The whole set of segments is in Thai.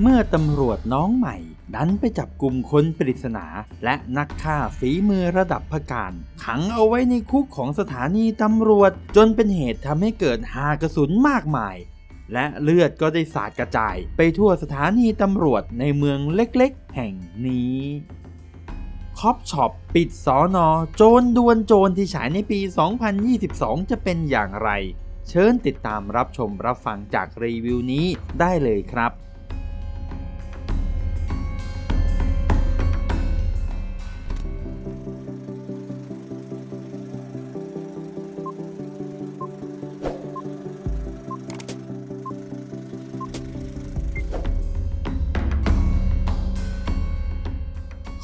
เมื่อตำรวจน้องใหม่ดันไปจับกลุ่มคนปริศนา และนักฆ่าฝีมือระดับพการขังเอาไว้ในคุกของสถานีตำรวจ จนเป็นเหตุทำให้เกิดหากระสุนมากมาย และเลือดก็ได้สาดกระจายไปทั่วสถานีตำรวจในเมืองเล็กๆ แห่งนี้คอปช็อปปิดสอนอโจรดวลโจรที่ฉายในปี 2022 จะเป็นอย่างไร เชิญติดตามรับชมรับฟังจากรีวิวนี้ได้เลยครับ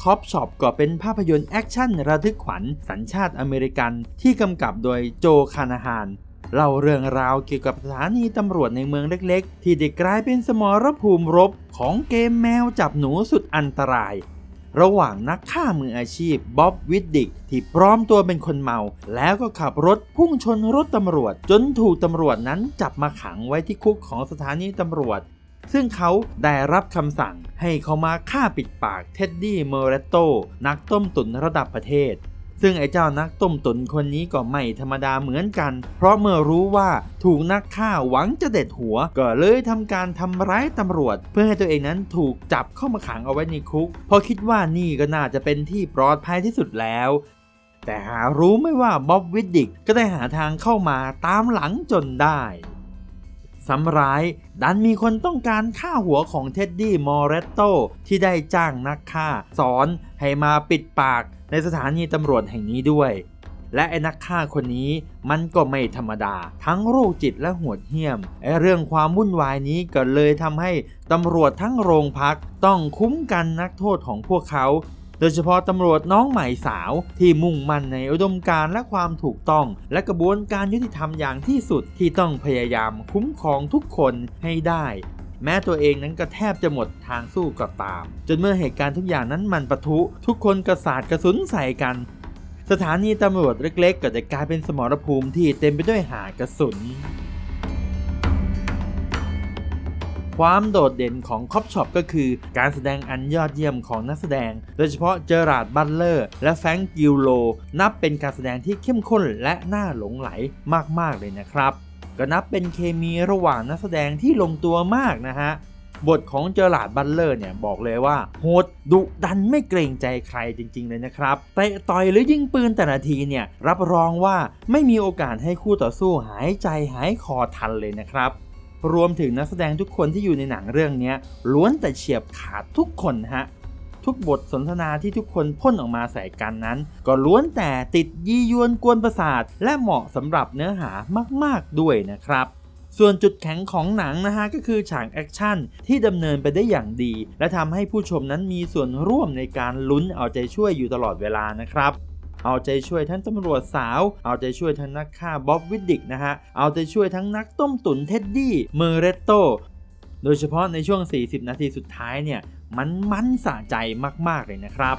คอปช็อปก็เป็นภาพยนตร์แอคชั่นระทึกขวัญสัญชาติอเมริกันที่กำกับโดยโจคานาฮานเล่าเรื่องราวเกี่ยวกับสถานีตำรวจในเมืองเล็กๆ ที่ได้กลายเป็นสมรภูมิรบของเกมแมวจับหนูสุดอันตราย ระหว่างนักฆ่ามืออาชีพบ๊อบวิดดิกที่พร้อมตัวเป็นคนเมา แล้วก็ขับรถพุ่งชนรถตำรวจ จนถูกตำรวจนั้นจับมาขังไว้ที่คุกของสถานีตำรวจ ซึ่งเขาได้รับคำสั่งให้เขามาฆ่าปิดปากเท็ดดี้เมเรตโตนักต้มตุ๋นระดับประเทศ ซึ่งไอ้เจ้านักต้มตุ๋นคนนี้ก็ไม่ธรรมดาเหมือนกัน เพราะเมื่อรู้ว่าถูกนักฆ่าหวังจะเด็ดหัว ก็เลยทำการทำร้ายตำรวจ เพื่อให้ตัวเองนั้นถูกจับเข้ามาขังเอาไว้ในคุก เพราะคิดว่านี่ก็น่าจะเป็นที่ปลอดภัยที่สุดแล้วแต่หารู้ไม่ว่าบ๊อบวิดดิกก็ได้หาทางเข้ามาตามหลังจนได้ ซ้ำร้าย ดันมีคนต้องการฆ่าหัวของเท็ดดี้มอร์เรตโตที่ได้จ้างนักฆ่า สอนให้มาปิดปากในสถานีตำรวจแห่งนี้ด้วย และไอ้นักฆ่าคนนี้มันก็ไม่ธรรมดา ทั้งโรคจิตและโหดเหี้ยมไอ้เรื่องความวุ่นวายนี้ก็เลยทำให้ตำรวจทั้งโรงพักต้องคุ้มกันนักโทษของพวกเขา โดยเฉพาะตำรวจน้องใหม่สาวที่มุ่งมั่นในอุดมการณ์และความถูกต้อง และกระบวนการยุติธรรมอย่างที่สุดที่ต้องพยายามคุ้มครองทุกคนให้ได้ แม้ตัวเองนั้นก็แทบจะหมดทางสู้ก็ตาม จนเมื่อเหตุการณ์ทุกอย่างนั้นมันปะทุ ทุกคนกระสาดกระสุนใส่กัน สถานีตำรวจเล็กๆก็จะกลายเป็นสมรภูมิที่เต็มไปด้วยหากระสุน ความโดดเด่นของคอปช็อปก็คือการแสดงอันยอดเยี่ยมของนักแสดง โดยเฉพาะเจอราร์ดบัตเลอร์และแฟรงกิลโล นับเป็นการแสดงที่เข้มข้นและน่าหลงไหลมากๆเลยนะครับ ก็นับเป็นเคมีระหว่างนักแสดงที่ลงตัวมากนะฮะบทของเจอราร์ดบัตเลอร์เนี่ยบอกเลยว่าโหดดุดันไม่เกรงใจใครจริง ๆ เลยนะครับเตะต่อยหรือยิงปืนแต่ละทีเนี่ยรับรองว่าไม่มีโอกาสให้คู่ต่อสู้หายใจหายคอทันเลยนะครับ รวมถึงนักแสดงทุกคนที่อยู่ในหนังเรื่องนี้ล้วนแต่เฉียบขาดทุกคนฮะทุกบทสนทนาที่ทุกคนพ่นออกมาใส่กันนั้น ก็ล้วนแต่ติดยียวนกวนประสาท และเหมาะสำหรับเนื้อหามาก ๆ ด้วยนะครับ ส่วนจุดแข็งของหนังนะฮะก็คือฉากแอคชั่นที่ดำเนินไปได้อย่างดี และทำให้ผู้ชมนั้นมีส่วนร่วมในการลุ้นเอาใจช่วยอยู่ตลอดเวลานะครับ เอาใจช่วยทั้งตำรวจสาว เอาใจช่วยทั้งนักฆ่าบ๊อบวิดดิกนะฮะ เอาใจช่วยทั้งนักต้มตุ๋นเท็ดดี้เมอร์เรตโต โดยเฉพาะในช่วง 40 นาทีสุดท้ายเนี่ย มันมันสะใจมากๆเลยนะครับ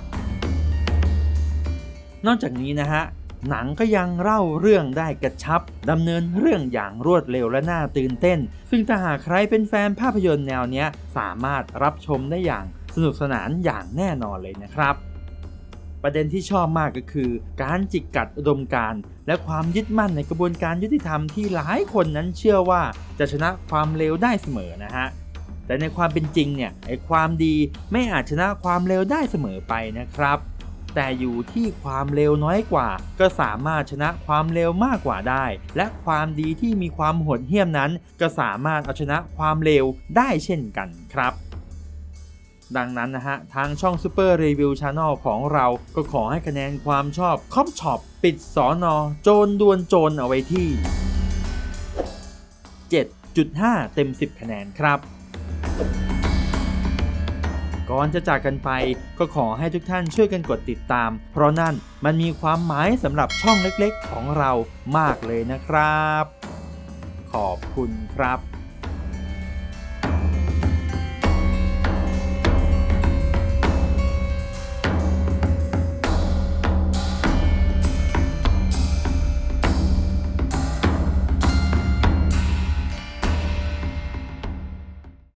นอกจากนี้นะฮะหนังก็ยังเล่าเรื่องได้กระชับดำเนินเรื่องอย่างรวดเร็วและน่าตื่นเต้น ซึ่งถ้าหากใครเป็นแฟนภาพยนตร์แนวเนี้ยสามารถรับชมได้อย่างสนุกสนานอย่างแน่นอนเลยนะครับ ประเด็นที่ชอบมากก็คือ การจิกกัดอุดมการณ์และความยึดมั่นในกระบวนการยุติธรรมที่หลายคนนั้นเชื่อว่าจะชนะความเลวได้เสมอนะฮะแต่ในความเป็นจริงเนี่ยไอความดีไม่อาจชนะความเลวได้เสมอไปนะครับ แต่อยู่ที่ความเลวน้อยกว่า ก็สามารถชนะความเลวมากกว่าได้ และความดีที่มีความโหดเหี้ยมนั้น ก็สามารถเอาชนะความเลวได้เช่นกันครับ ดังนั้นนะฮะ ทางช่อง Super Review Channel ของเราก็ขอให้คะแนนความชอบคอปช็อปปิดสอนอโจรดวนโจรเอาไว้ที่ 7.5 เต็ม 10 คะแนนครับก่อนจะจากกันไปก็ขอให้ทุกท่านช่วยกันกดติดตาม เพราะนั่นมันมีความหมายสำหรับช่องเล็กๆของเรามากเลยนะครับ ขอบคุณครับ